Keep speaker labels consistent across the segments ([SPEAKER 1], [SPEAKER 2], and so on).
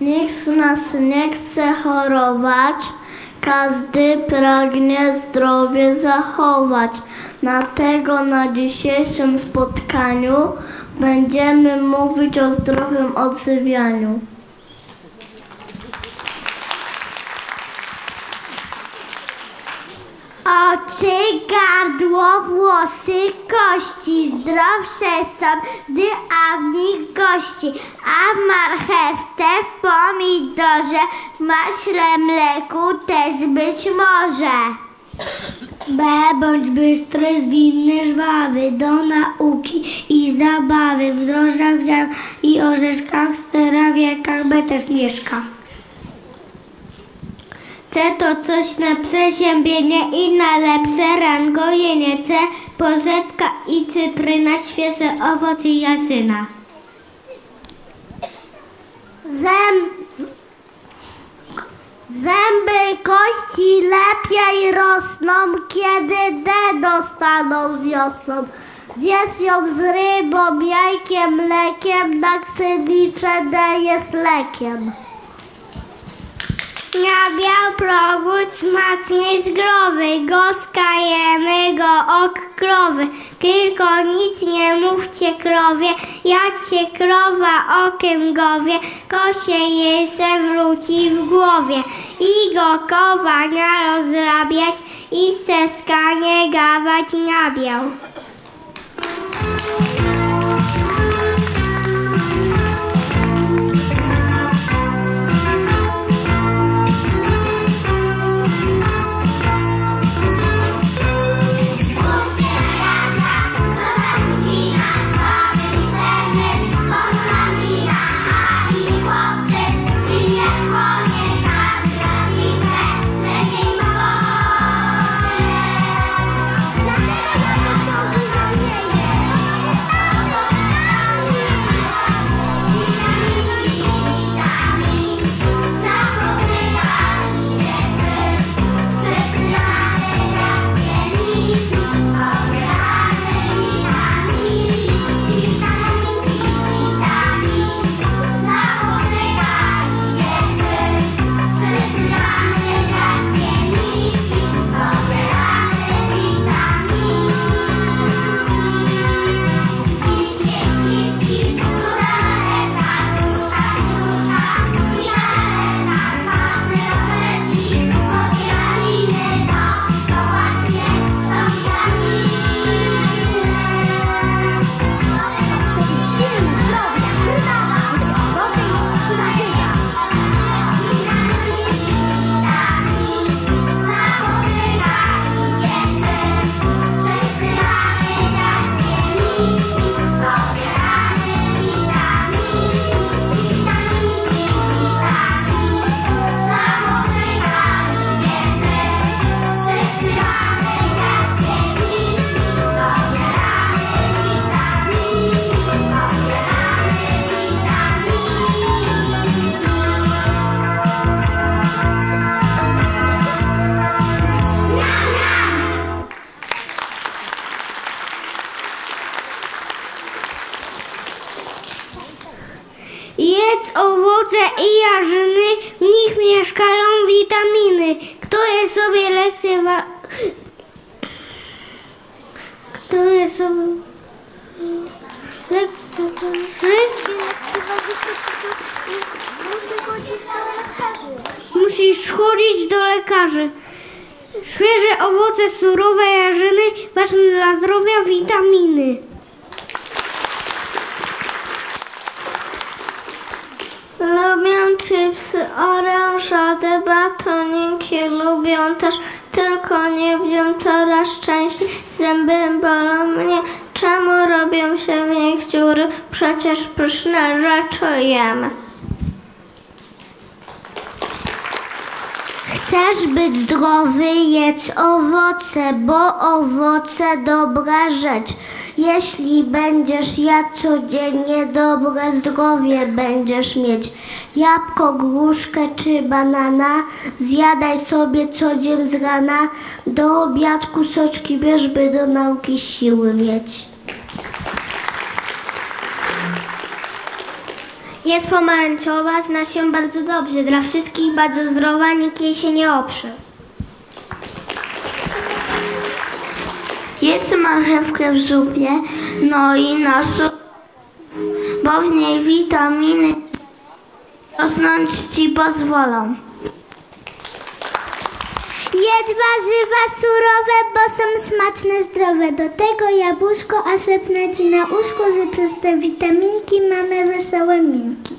[SPEAKER 1] Nikt nas nie chce chorować, każdy pragnie zdrowie zachować. Dlatego na dzisiejszym spotkaniu będziemy mówić o zdrowym odżywianiu.
[SPEAKER 2] Oczy, gardło, włosy, kości zdrowsze są, gdy a w nich gości. A w marchewce, pomidorze, w maśle, mleku też być może.
[SPEAKER 3] B. Bądź bystry, zwinny, żwawy, do nauki i zabawy. W drożdżach ziarn i orzeszkach, w sterawiekach B też mieszka.
[SPEAKER 2] C to coś na przeziębienie i na lepsze rangojenie. C porzeczka i cytryna, świeże owoc i jasyna. Zęb... Zęby kości lepiej rosną, kiedy D dostaną wiosną. Zjedz ją z rybą, jajkiem, mlekiem, na ksywnicę D jest lekiem. Nabiał progu smacznie zdrowy, goska jemy go ok krowy. Tylko nic nie mówcie krowie, jak się krowa okiem gowie, kosie jej se wróci w głowie. I go kowania rozrabiać i se skanie gawać nabiał. Jedz mieszkają witaminy. Które sobie. Które sobie... Lekcje
[SPEAKER 4] Muszę chodzić do lekarzy.
[SPEAKER 2] Musisz chodzić do lekarzy. Świeże owoce, surowe jarzyny, ważne dla zdrowia witaminy.
[SPEAKER 1] Lubią chipsy, orężade, batoniki, lubią też, tylko nie wiem coraz częściej. Zęby bolą mnie, czemu robią się w nich dziury? Przecież pyszne rzeczy jemy.
[SPEAKER 2] Chcesz być zdrowy, jedz owoce, bo owoce dobra rzecz. Jeśli będziesz jadł codziennie, dobre zdrowie będziesz mieć. Jabłko, gruszkę czy banana, zjadaj sobie codziennie z rana. Do obiadku soczki bierz, by do nauki siły mieć. Jest pomarańczowa, zna się bardzo dobrze. Dla wszystkich bardzo zdrowa, nikt jej się nie oprze.
[SPEAKER 1] Jedz marchewkę w zupie, no i na bo w niej witaminy rosnąć ci pozwolą.
[SPEAKER 3] Jedz warzywa surowe, bo są smaczne, zdrowe. Do tego jabłuszko, a szepnę ci na uszko, że przez te witaminki mamy wesołe minki.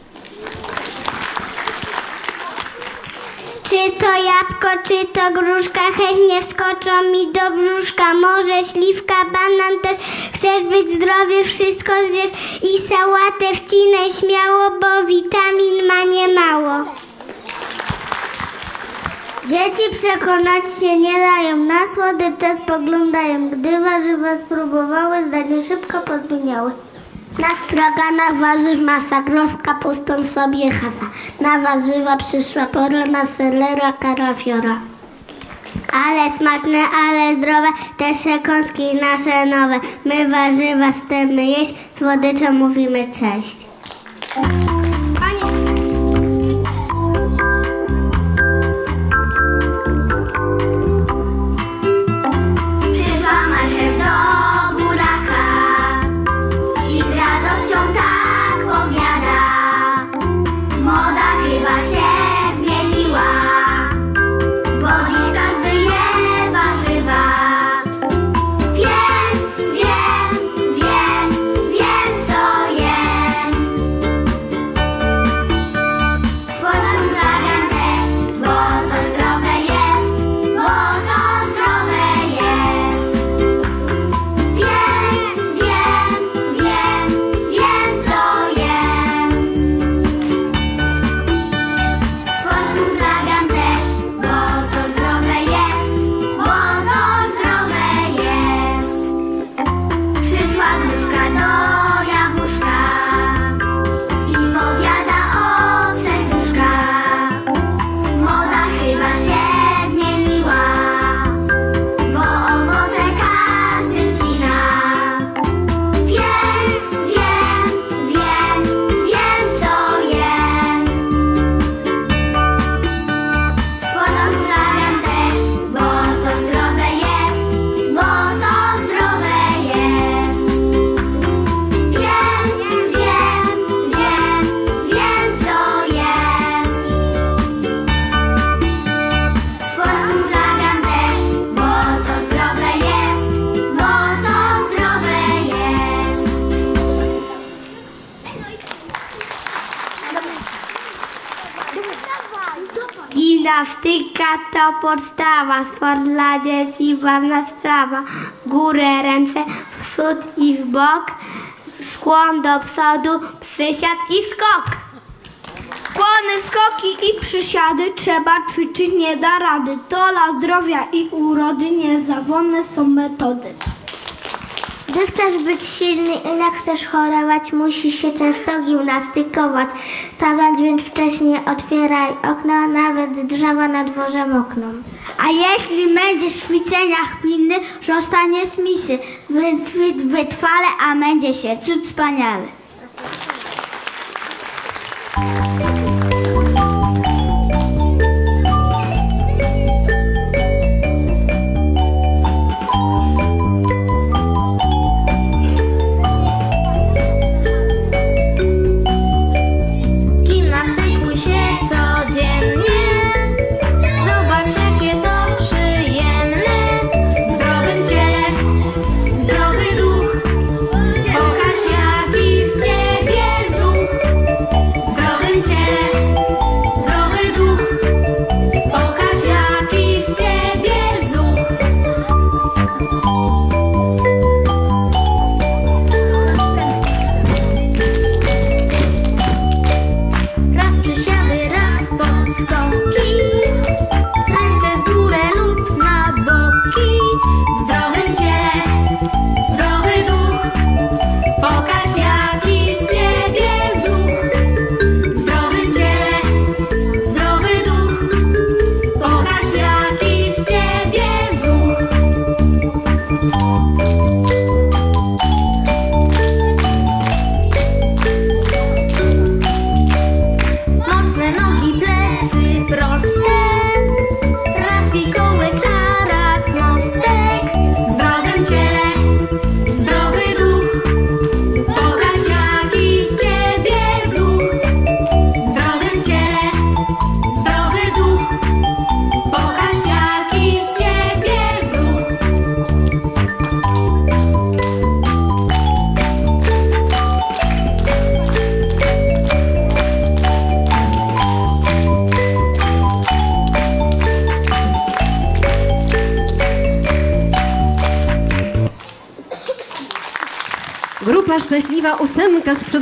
[SPEAKER 2] Czy to jabłko, czy to gruszka, chętnie wskoczą mi do brzuszka. Może śliwka, banan też. Chcesz być zdrowy, wszystko zjesz i sałatę wcinaj śmiało, bo witamin ma niemało.
[SPEAKER 3] Dzieci przekonać się nie dają, na słodycze spoglądają. Gdy warzywa spróbowały, zdanie szybko pozmieniały.
[SPEAKER 2] Na stragana warzyw masakro z kapustą sobie hasa. Na warzywa przyszła pora na selera karafiora. Ale smaczne, ale zdrowe, te przekąski nasze nowe. My warzywa chcemy jeść, słodycze mówimy cześć. Gimnastyka to podstawa, sport dla dzieci, ważna sprawa. Górę ręce, w i w bok, skłon do przodu, przysiad i skok.
[SPEAKER 3] Skłony, skoki i przysiady trzeba ćwiczyć, nie da rady. To dla zdrowia i urody niezawodne są metody.
[SPEAKER 2] Gdy chcesz być silny i nie chcesz chorować, musisz się często gimnastykować. Wstawaj więc wcześniej, otwieraj okno, nawet drzewa na dworze mokną.
[SPEAKER 3] A jeśli będziesz w ćwiczeniach pilny, zostaniesz misy. Wytrwale, a będzie się cud wspaniale.
[SPEAKER 5] Szczęśliwa, ósemka z przed